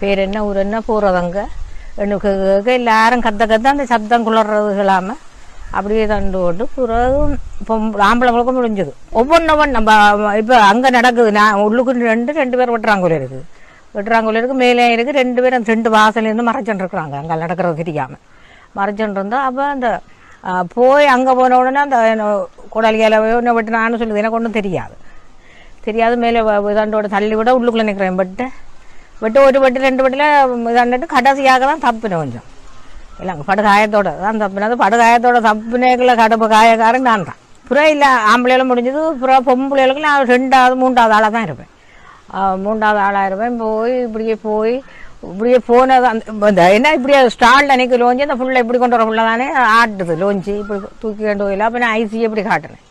பேர் என்ன ஊர் என்ன போகிறதங்க எனக்கு எல்லாரும் கத்த கத்த அந்த சப்தம் குளர்றது இல்லாமல் அப்படியே தண்டு போட்டு பிறகு இப்போ ஆம்பளைங்களுக்கும் முடிஞ்சது. ஒவ்வொன்றவன் நம்ம இப்போ அங்கே நடக்குது. நான் உள்ளுக்கு ரெண்டு ரெண்டு பேர் வெட்டுறாங்கோல இருக்குது. வெட்டுறாங்கோல இருக்குது மேலே இருக்குது ரெண்டு பேரும் அந்த ரெண்டு வாசலேருந்து மறைச்சுட்டுருக்குறாங்க அங்கே நடக்கிறது தெரியாமல் மறைச்சுட்டு இருந்தால் அப்போ அந்த போய் அங்கே போன உடனே அந்த குடலியால ஒன்று வெட்டினான்னு சொல்லுது. எனக்கு ஒன்றும் தெரியாது. தெரியாது. மேலே இதாண்டோட தள்ளி விட உள்ளுக்குள்ளே நிற்கிறேன் பட்டு வெட்டு ஒரு வெட்டு ரெண்டு வெட்டில் இதாண்டுட்டு கடைசியாக தான் தப்புனேன் கொஞ்சம். இல்லைங்க படுகாயத்தோட தான் தப்புனது. படுகாயத்தோட தப்புனேக்குள்ள கடப்பு காயக்காரன் நான் தான். புறம் இல்லை ஆம்பளையில முடிஞ்சது புறம் பொம்பளைகளுக்கு நான் ரெண்டாவது மூன்றாவது ஆளாக தான் இருப்பேன். மூன்றாவது ஆளாக இருப்பேன். போய் இப்படியே போய் இப்படியே போனது அந்த இந்த என்ன இப்படியே ஸ்டாலில் அன்னைக்கு லோஞ்சி அந்த ஃபுல்லாக இப்படி கொண்டு வர ஃபுல்லாக தானே ஆட்டுது லோஞ்சி இப்படி தூக்கி கொண்டு போயில அப்போ நான் ஐசி எப்படி காட்டினேன்.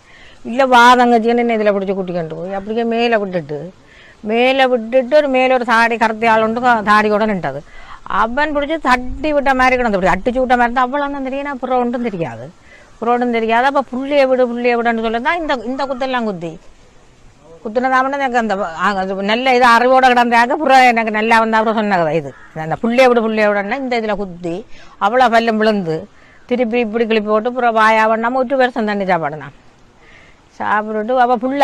இல்லை வாதங்கச்சின்னு இதில் பிடிச்சி கூட்டி கொண்டு போய் அப்படியே மேலே விட்டுட்டு மேலே விட்டுட்டு ஒரு மேலே ஒரு தாடி கருத்தி ஆளுண்டு தாடி கூட நின்றது அவன் பிடிச்சி தட்டி விட்ட மாதிரி கிடந்து அப்படி அட்டிச்சு விட்ட மாதிரி இருந்தால் அவ்வளோ தான் தெரியும் புற ஒன்றும் தெரியாது புற ஒன்றும் தெரியாது அப்போ புள்ளியை விடு புள்ளியை விடுன்னு சொல்லி தான் இந்த இந்த குத்தெல்லாம் குத்தி குத்துனதாமன்னு எனக்கு அந்த நல்ல இது அறிவோட கிடந்தாக்க புற எனக்கு நல்லா வந்தா அப்புறம் சொன்னது இது அந்த புள்ளிய விட புள்ளிய விடன்னா இந்த இதில் குத்தி அவ்வளோ பல்லும் விழுந்து திருப்பி இப்படி கிளப்பி போட்டு புற வாயா பண்ணாமல் ஒரு வருஷம் தண்ணி சாப்பாடுனா சாப்பிட்டுட்டு அப்போ புள்ள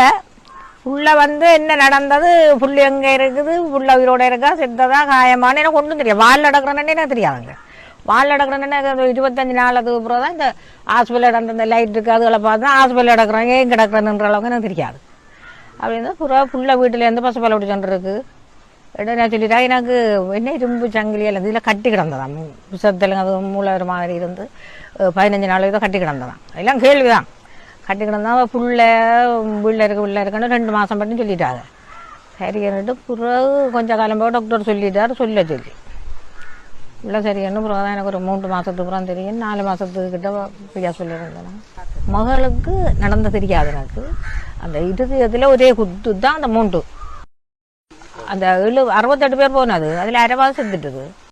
புள்ள வந்து என்ன நடந்தது? புல் எங்கே இருக்குது? புள்ள உயிரோட இருக்கா? செத்ததா? காயமான எனக்கு ஒன்றும் தெரியாது. வால் நடக்கிறேன்னு எனக்கு தெரியாதுங்க வால் நடக்கிறேன்னு இருபத்தஞ்சி இருபத்தஞ்சு நாள் அதுக்கு அப்புறம் தான் இந்த ஹாஸ்பிட்டல் நடந்த இந்த லைட் இருக்குது அதுகளை பார்த்து தான் ஹாஸ்பிட்டல் நடக்கிறேன் ஏன் கிடக்கிறேன்ற அளவுக்கு எனக்கு தெரியாது. அப்படின்னு புறா புள்ள வீட்டிலேருந்து பசுப்பால் விட்டு இருக்கு இடம் நான் சொல்லிட்டா? எனக்கு என்ன இரும்பு சங்கிலி அல்லது இதில் கட்டி கிடந்ததாம். விஷத்தில் அது மூளை மாதிரி இருந்து பதினஞ்சு நாள் இதை கட்டி கிடந்ததான் எல்லாம் கேள்விதான். கட்டி கிடந்தா புள்ள வீட்டில் இருக்க உள்ள இருக்கணும் ரெண்டு மாதம் மட்டும் சொல்லிட்டாங்க. சரின்னுட்டு பிறகு கொஞ்சம் காலம் போய் டாக்டர் சொல்லிட்டார் சொல்ல சொல்லி இல்லை சரின்னு பிறகு தான் எனக்கு ஒரு மூன்று மாதத்துக்கு அப்புறம் தெரியும். நாலு மாதத்துக்கு கிட்ட பிரியா சொல்லியிருந்தேன். மகளுக்கு நடந்த தெரியாது எனக்கு. அந்த இருதயத்தில் ஒரே குத்து தான் அந்த மூன்று. அந்த எழு அறுபத்தெட்டு பேர் போனது. அதில் அரைவாது செத்துட்டுது.